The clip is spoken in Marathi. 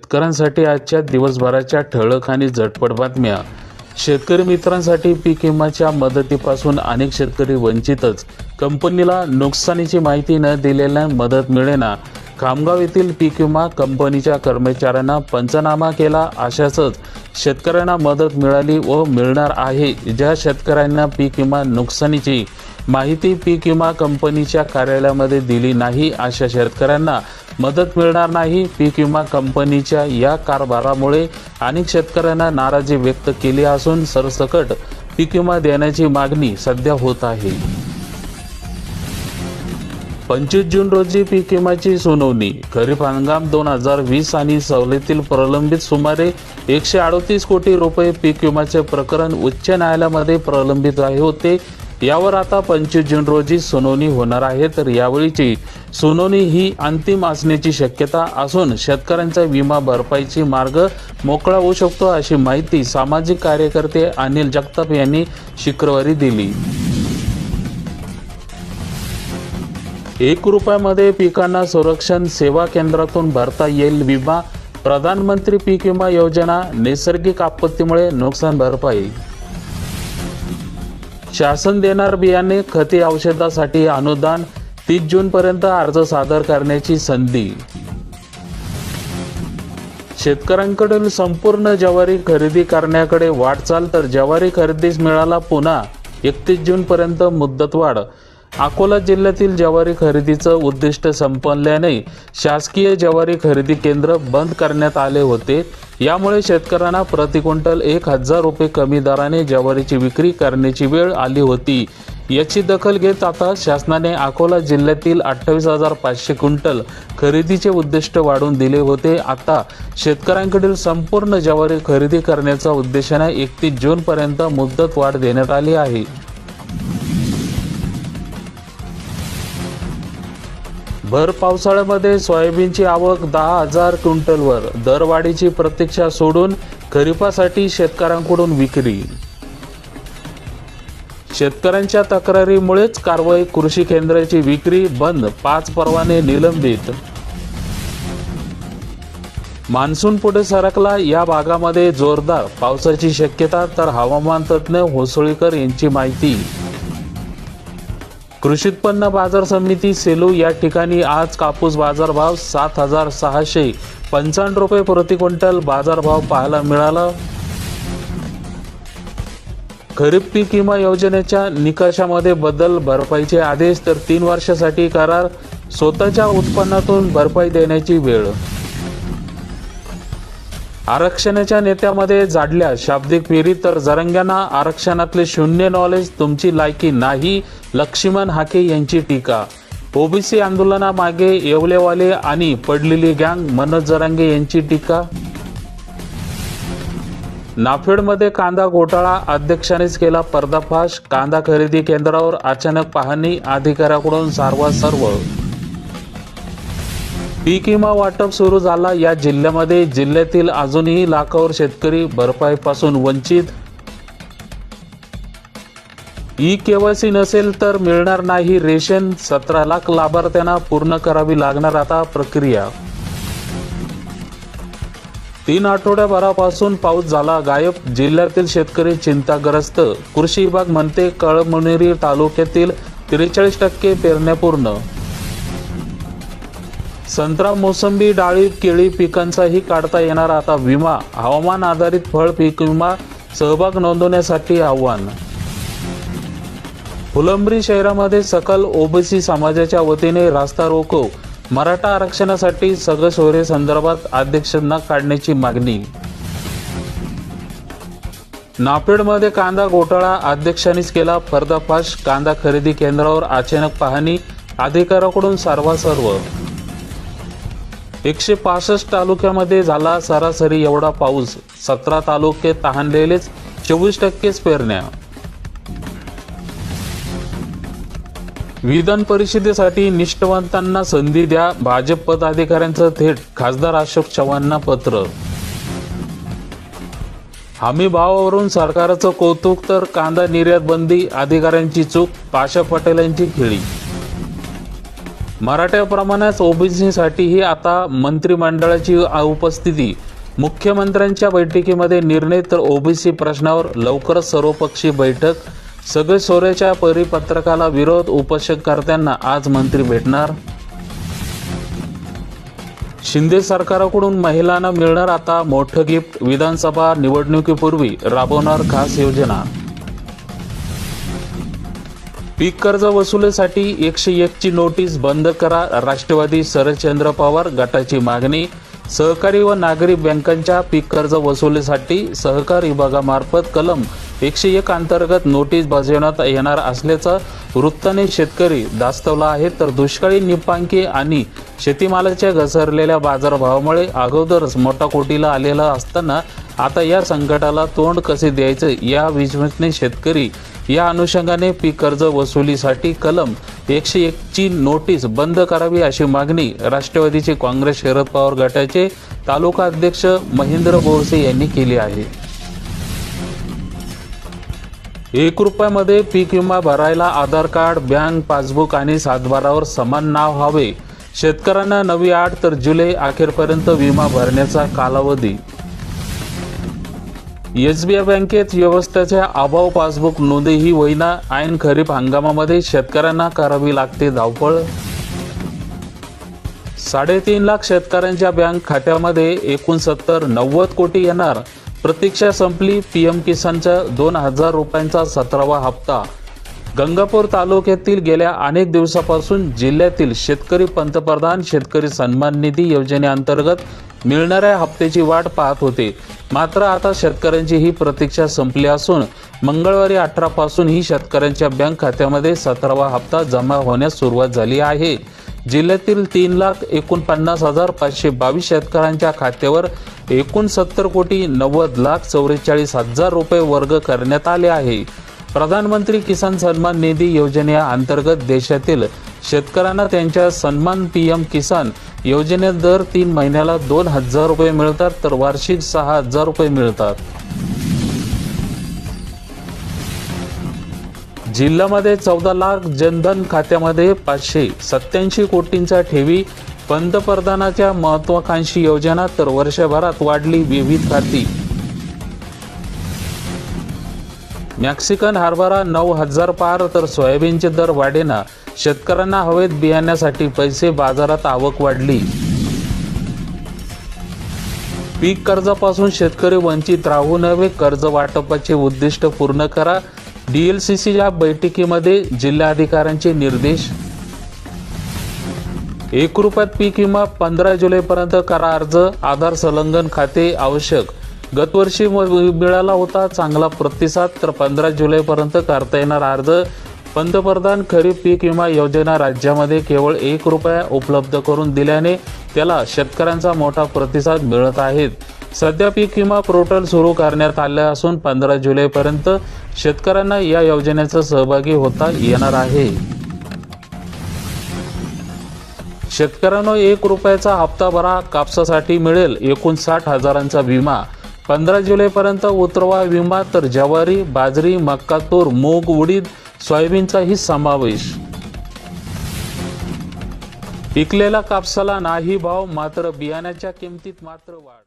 शेतकऱ्यांसाठी आजच्या दिवसभराच्या ठळक आणि झटपट बातम्या. शेतकरी मित्रांसाठी पीक विम्याच्या मदतीपासून अनेक शेतकरी वंचितच. कंपनीला नुकसानीची माहिती न दिलेल्या मदत मिळेना खामगाव येथील पीक विमा कंपनीच्या कर्मचाऱ्यांना पंचनामा केला अशाच शेतकऱ्यांना मदत मिळाली व मिळणार आहे. ज्या शेतकऱ्यांना पीक विमा नुकसानीची माहिती पीक विमा कंपनीच्या कार्यालयामध्ये दिली नाही अशा शेतकऱ्यांना मदत मिळणार नाही. पीक विमा कंपनीच्या या कारभारामुळे अनेक शेतकऱ्यांना नाराजी व्यक्त केली असून सरसकट पीक विमा देण्याची मागणी सध्या होत आहे. पंचवीस जून रोजी पीक विम्याची सुनावणी. खरीप हंगाम दोन हजार वीस आणि सवलतीतील प्रलंबित सुमारे एकशे अडतीस कोटी रुपये पीक विम्याचे प्रकरण उच्च न्यायालयामध्ये प्रलंबित आहे होते. यावर आता पंचवीस जून रोजी सुनावणी होणार आहे. तर यावेळीची सुनावणी ही अंतिम असण्याची शक्यता असून शेतकऱ्यांचा विमा भरपाईची मार्ग मोकळा होऊ शकतो अशी माहिती सामाजिक कार्यकर्ते अनिल जगताप यांनी शुक्रवारी दिली. एक रुपयामध्ये पिकांना संरक्षण सेवा केंद्रातून भरता येईल विमा प्रधानमंत्री पीक विमा योजना नैसर्गिक आपत्तीमुळे नुकसान भरपाई. शासन देणार बियाणे खते औषधासाठी अनुदान तीस जूनपर्यंत अर्ज सादर करण्याची संधी. शेतकऱ्यांकडून संपूर्ण ज्वारी खरेदी करण्याकडे वाटचाल तर ज्वारी खरेदीस मिळाला पुन्हा एकतीस जूनपर्यंत मुदतवाढ अकोला जिल्ह्यातील ज्वारी खरेदीचं उद्दिष्ट संपल्याने शासकीय ज्वारी खरेदी केंद्र बंद करण्यात आले होते. यामुळे शेतकऱ्यांना प्रति क्विंटल एक हजार रुपये कमी दराने ज्वारीची विक्री करण्याची वेळ आली होती. याची दखल घेत आता शासनाने अकोला जिल्ह्यातील अठ्ठावीस हजार पाचशे क्विंटल खरेदीचे उद्दिष्ट वाढवून दिले होते. आता शेतकऱ्यांकडील संपूर्ण ज्वारी खरेदी करण्याच्या उद्देशाने एकतीस जूनपर्यंत मुदत वाढ देण्यात आली आहे. भर पावसाळ्यामध्ये सोयाबीनची आवक दहा हजार क्विंटलवर. दरवाढीची प्रतीक्षा सोडून खरीपासाठी शेतकऱ्यांकडून विक्री. शेतकऱ्यांच्या तक्रारीमुळेच कारवाई कृषी केंद्राची विक्री बंद पाच परवाने निलंबित. मान्सून पुढे सरकला या भागामध्ये जोरदार पावसाची शक्यता तर हवामान तज्ज्ञ होसोळीकर यांची माहिती. कृषी उत्पन्न बाजार समिती सेलू या ठिकाणी आज कापूस बाजारभाव सात हजार सहाशे पंचावन्न रुपये प्रति क्विंटल बाजारभाव पाहायला मिळाला. खरीप पीक विमा योजनेच्या निकषामध्ये बदल भरपाईचे आदेश तर तीन वर्षासाठी करार स्वतःच्या उत्पन्नातून भरपाई देण्याची वेळ आरक्षणाच्या नेत्यामध्ये जाडल्या शाब्दिक फेरी तर जरंग्यांना आरक्षणातले शून्य नॉलेज तुमची लायकी नाही लक्ष्मण हाके यांची टीका. ओबीसी आंदोलनामागे येवलेवाले आणि पडलेली गँग मनोज जरांगे यांची टीका. नाफेडमध्ये कांदा घोटाळा अध्यक्षानेच केला पर्दाफाश. कांदा खरेदी केंद्रावर अचानक पाहणी अधिकाऱ्याकडून सर्व पीक विमा वाटप सुरू झाला. या जिल्ह्यामध्ये जिल्ह्यातील अजूनही लाखावर शेतकरी भरपाईपासून वंचित. ई केवायसी नसेल तर मिळणार नाही रेशन. सतरा लाख लाभार्थ्यांना पूर्ण करावी लागणार आता प्रक्रिया. तीन आठवड्याभरापासून पाऊस झाला. गायब जिल्ह्यातील शेतकरी चिंताग्रस्त. कृषी विभाग म्हणते कळमनुरी तालुक्यातील त्रेचाळीस टक्के पेरण्या पूर्ण संत्रा मोसंबी डाळी केळी पिकांचाही काढता येणार आता विमा. हवामान आधारित फळ पीक विमा सहभाग नोंदवण्यासाठी आव्हान. फुलंब्री शहरामध्ये सकल ओबीसी समाजाच्या वतीने रास्ता रोको. मराठा आरक्षणासाठी सगळं सोयरे संदर्भात अध्यक्षांना काढण्याची मागणी. नापेडमध्ये कांदा घोटाळा अध्यक्षांनीच केला पर्दाफाश. कांदा खरेदी केंद्रावर अचानक पाहणी अधिकाऱ्याकडून सर्वासर्व एकशे पासष्ट तालुक्यामध्ये झाला सरासरी एवढा पाऊस. सतरा तालुके तहानलेलेच चोवीस टक्केच पेरण्या. विधान परिषदेसाठी निष्ठवंतांना संधी द्या भाजप पदाधिकाऱ्यांचं थेट खासदार अशोक चव्हाणांना पत्र. हमी भावावरून सरकारचं कौतुक तर कांदा निर्यात बंदी अधिकाऱ्यांची चूक पाशा पटेल यांची खेळी. मराठ्याप्रमाणेच ओबीसीसाठीही आता मंत्रिमंडळाची उपस्थिती. मुख्यमंत्र्यांच्या बैठकीमध्ये निर्णय तर ओबीसी प्रश्नावर लवकरच सर्वपक्षीय बैठक. सगळे सोऱ्याच्या परिपत्रकाला विरोध उपोषणकर्त्यांना आज मंत्री भेटणार. शिंदे सरकारकडून महिलांना मिळणार आता मोठं गिफ्ट. विधानसभा निवडणुकीपूर्वी राबवणार खास योजना. पीक कर्ज वसुलीसाठी एकशे एकची नोटीस बंद करा. राष्ट्रवादी शरदचंद्र पवार गटाची मागणी सहकारी व नागरी बँकांच्या पीक कर्ज वसुलीसाठी सहकार विभागामार्फत कलम एकशे एक अंतर्गत नोटीस बजावण्यात येणार असल्याचं वृत्ताने शेतकरी दास्तवला आहे. तर दुष्काळी निपांकी आणि शेतीमालाच्या घसरलेल्या बाजारभावामुळे अगोदरच मोठा कोटीला आलेला असताना आता या संकटाला तोंड कसे द्यायचं या विश्वसने शेतकरी या अनुषंगाने पीक कर्ज वसुलीसाठी कलम एकशे एकची नोटीस बंद करावी अशी मागणी राष्ट्रवादीचे काँग्रेस शरद पवार गटाचे तालुका अध्यक्ष महेंद्र बोरसे यांनी केली आहे. एक रुपयामध्ये पीक विमा भरायला आधार कार्ड बँक पासबुक आणि सातबारावर समान नाव हवे. शेतकऱ्यांना नवी आठ तर जुलै अखेरपर्यंत विमा भरण्याचा कालावधी एस बी आय बँकेत व्यवस्थेच्या अभाव पासबुक नोंदीही होईना. ऐन खरीप हंगामामध्ये शेतकऱ्यांना करावी लागते धावपळ. साडेतीन लाख शेतकऱ्यांच्या बँक खात्यामध्ये एकोणसत्तर नव्वद कोटी येणार. प्रतीक्षा संपली. पी एम किसानचा दोन हजार रुपयांचा सतरावा हप्ता. गंगापूर तालुक्यातील गेल्या अनेक दिवसापासून जिल्ह्यातील शेतकरी पंतप्रधान शेतकरी सन्मान निधी योजनेअंतर्गत मिळणाऱ्या हप्त्याची वाट पाहत होते. मात्र आता शेतकऱ्यांची ही प्रतीक्षा संपली असून मंगळवारी अठरापासून ही शेतकऱ्यांच्या बँक खात्यामध्ये सतरावा हप्ता जमा होण्यास सुरुवात झाली आहे. जिल्ह्यातील तीन लाख एकोणपन्नास हजार पाचशे बावीस शेतकऱ्यांच्या खात्यावर एकूण सत्तर कोटी नव्वद लाख चौवेचाळीस हजार रुपये वर्ग करण्यात आले आहे. प्रधानमंत्री किसान सन्मान निधी योजने अंतर्गत देशातील शेतकऱ्यांना त्यांच्या सन्मान पी एम किसान योजनेत दर तीन महिन्याला दोन हजार रुपये मिळतात तर वार्षिक सहा हजार रुपये मिळतात. जिल्ह्यामध्ये चौदा लाख जनधन खात्यामध्ये पाचशे सत्याऐंशी कोटींचा ठेवी पंतप्रधानाच्या महत्वाकांक्षी योजना तर वर्षभरात वाढली विविध खाती. मॅक्सिकन हरभरा नऊ हजार पार तर सोयाबीनचे दर वाढेना. शेतकऱ्यांना हवेत बियाण्यासाठी पैसे बाजारात आवक वाढली. पीक कर्जापासून शेतकरी वंचित राहू नये कर्ज वाटपाचे उद्दिष्ट पूर्ण करा. डीएलसीसीच्या बैठकीमध्ये जिल्हाधिकाऱ्यांचे निर्देश. एक रुपयात पीक विमा पंधरा जुलैपर्यंत करा अर्ज. आधार संलग्न खाते आवश्यक. गतवर्षी म- मिळाला होता चांगला प्रतिसाद. तर पंधरा जुलैपर्यंत करता येणार अर्ज. पंतप्रधान खरीप पीक विमा योजना राज्यामध्ये केवळ एक रुपया उपलब्ध करून दिल्याने त्याला शेतकऱ्यांचा मोठा प्रतिसाद मिळत आहेत सध्या पीक विमा पोर्टल सुरू करण्यात आले असून पंधरा जुलैपर्यंत शेतकऱ्यांना या योजनेचा सहभागी होता येणार आहे. शेतकऱ्यांना एक रुपयाचा हप्ता भरा कापसासाठी मिळेल एकूण साठ हजारांचा विमा. पंधरा जुलैपर्यंत उतरवा विमा तर ज्वारी बाजरी मक्का तूर मूग उडीद सोयाबीनचाही समावेश. पिकलेल्या कापसाला नाही भाव मात्र बियाण्याच्या किमतीत मात्र वाढ.